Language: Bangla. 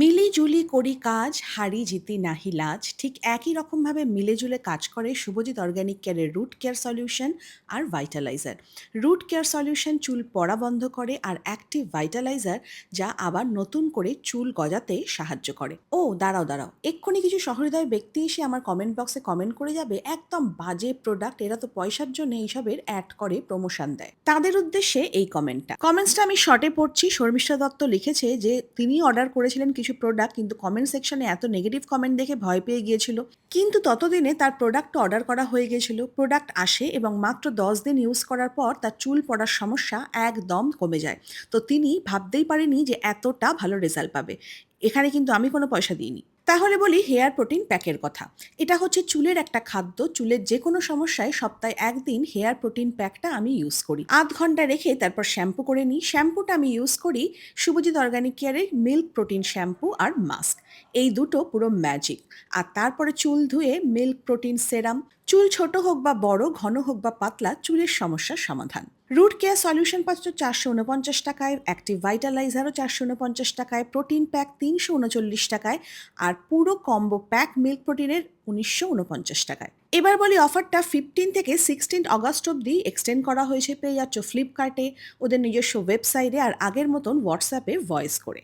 মিলিজুলি করি কাজ, হারি জিতি নাহি লাজ। ঠিক একই রকমভাবে মিলেজুলে কাজ করে শুভজিৎ অর্গ্যানিক কেয়ারের রুট কেয়ার সলিউশন আর ভাইটালাইজার। রুট কেয়ার সলিউশন চুল পড়া বন্ধ করে আর অ্যাক্টিভ ভাইটালাইজার যা আবার নতুন করে চুল গজাতে সাহায্য করে। ও, দাঁড়াও দাঁড়াও, এক্ষুনি কিছু সহৃদয় ব্যক্তি এসে আমার কমেন্ট বক্সে কমেন্ট করে যাবে, একদম বাজে প্রোডাক্ট এরা তো পয়সার জন্য এইসবের অ্যাড করে প্রমোশন দেয়। তাদের উদ্দেশ্যে এই কমেন্টটা কমেন্টসটা আমি শর্টে পড়ছি, শর্মিষ্ঠা দত্ত লিখেছে যে, তিনি অর্ডার করেছিলেন কিছু প্রোডাক্ট কিন্তু কমেন্ট সেকশনে এত নেগেটিভ কমেন্ট দেখে ভয় পেয়ে গিয়েছিল। কিন্তু ততদিনে তার প্রোডাক্ট অর্ডার করা হয়ে গিয়েছিল। প্রোডাক্ট আসে এবং মাত্র দশ দিন ইউজ করার পর তার চুল পড়ার সমস্যা একদম কমে যায়। তো তিনি ভাবতেই পারেনি যে এতটা ভালো রেজাল্ট পাবে। এখানে কিন্তু আমি কোনো পয়সা দিইনি। তাহলে বলি হেয়ার প্রোটিন প্যাকের কথা। এটা হচ্ছে চুলের একটা খাদ্য, চুলের যে কোনো সমস্যায় সপ্তাহে একদিন হেয়ার প্রোটিন প্যাকটা আমি ইউজ করি। আধ ঘণ্টা রেখে তারপর শ্যাম্পু করে নিই। শ্যাম্পুটা আমি ইউজ করি শুভজিৎ অর্গানিক কেয়ারের মিল্ক প্রোটিন শ্যাম্পু আর মাস্ক এই দুটো পুরো ম্যাজিক আর তারপরে চুল ধুয়ে মিল্ক প্রোটিন সেরাম চুল ছোট হোক বা বড়, ঘন হোক বা পাতলা, চুলের সমস্যার সমাধান। রুট কেয়ার সলিউশন পাচ্ছ চারশো উনপঞ্চাশ টাকায় অ্যাক্টিভ ভাইটালাইজারও চারশো উনপঞ্চাশ টাকায় প্রোটিন প্যাক তিনশো উনচল্লিশ টাকায় আর পুরো কম্বো প্যাক মিল্ক প্রোটিনের উনিশশো উনপঞ্চাশ টাকায়। এবার বলি অফারটা ফিফটিন থেকে সিক্সটিন অগস্ট অবধি এক্সটেন্ড করা হয়েছে, পেয়ে যাচ্ছ ফ্লিপকার্টে ওদের নিজস্ব ওয়েবসাইটে আর আগের মতন হোয়াটসঅ্যাপে ভয়েস করে।